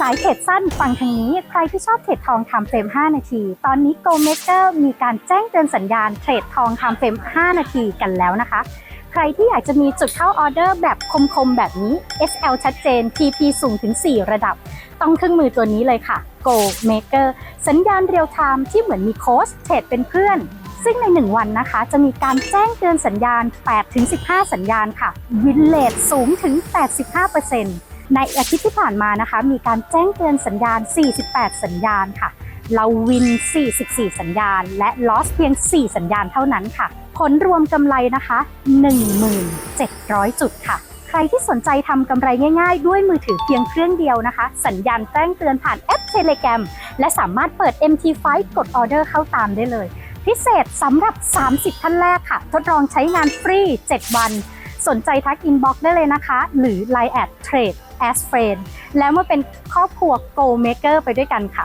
สายเทรดสั้นฟังทางนี้ ใครที่ชอบเทรดทองทำเฟรม 5 นาที ตอนนี้ Go Maker มีการแจ้งเตือนสัญญาณเทรดทองทำเฟรม 5 นาทีกันแล้วนะคะ ใครที่อยากจะมีจุดเข้าออเดอร์แบบคมๆ แบบนี้ SL ชัดเจน TP สูงถึง 4 ระดับ ต้องเครื่องมือตัวนี้เลยค่ะ Go Maker สัญญาณเรียลไทม์ที่เหมือนมีโค้ชเทรดเป็นเพื่อนซึ่งใน 1 วันนะคะ จะมีการแจ้งเตือนสัญญาณ 8-15 สัญญาณค่ะวินเลทสูงถึง 85% ในอาทิตย์ที่ผ่านมานะคะ มีการแจ้งเตือนสัญญาณ 48 สัญญาณค่ะ เราวิน 44 สัญญาณ และลอสเพียง 4 สัญญาณเท่านั้นค่ะ ผลรวมกำไรนะคะ 1,700 จุดค่ะ ใครที่สนใจทำกำไรง่ายๆ ด้วยมือถือเพียงเครื่องเดียวนะคะ สัญญาณแจ้งเตือนผ่านแอป Telegram และสามารถเปิด MT5 กดออเดอร์เข้าตามได้เลย พิเศษสำหรับ 30 ท่านแรกค่ะ ทดลองใช้งานฟรี 7 วัน สนใจทักอินบ็อกได้เลยนะคะ หรือ Line แอด Trade as Friend แล้วมาเป็นครอบครัว Go Maker ไปด้วยกันค่ะ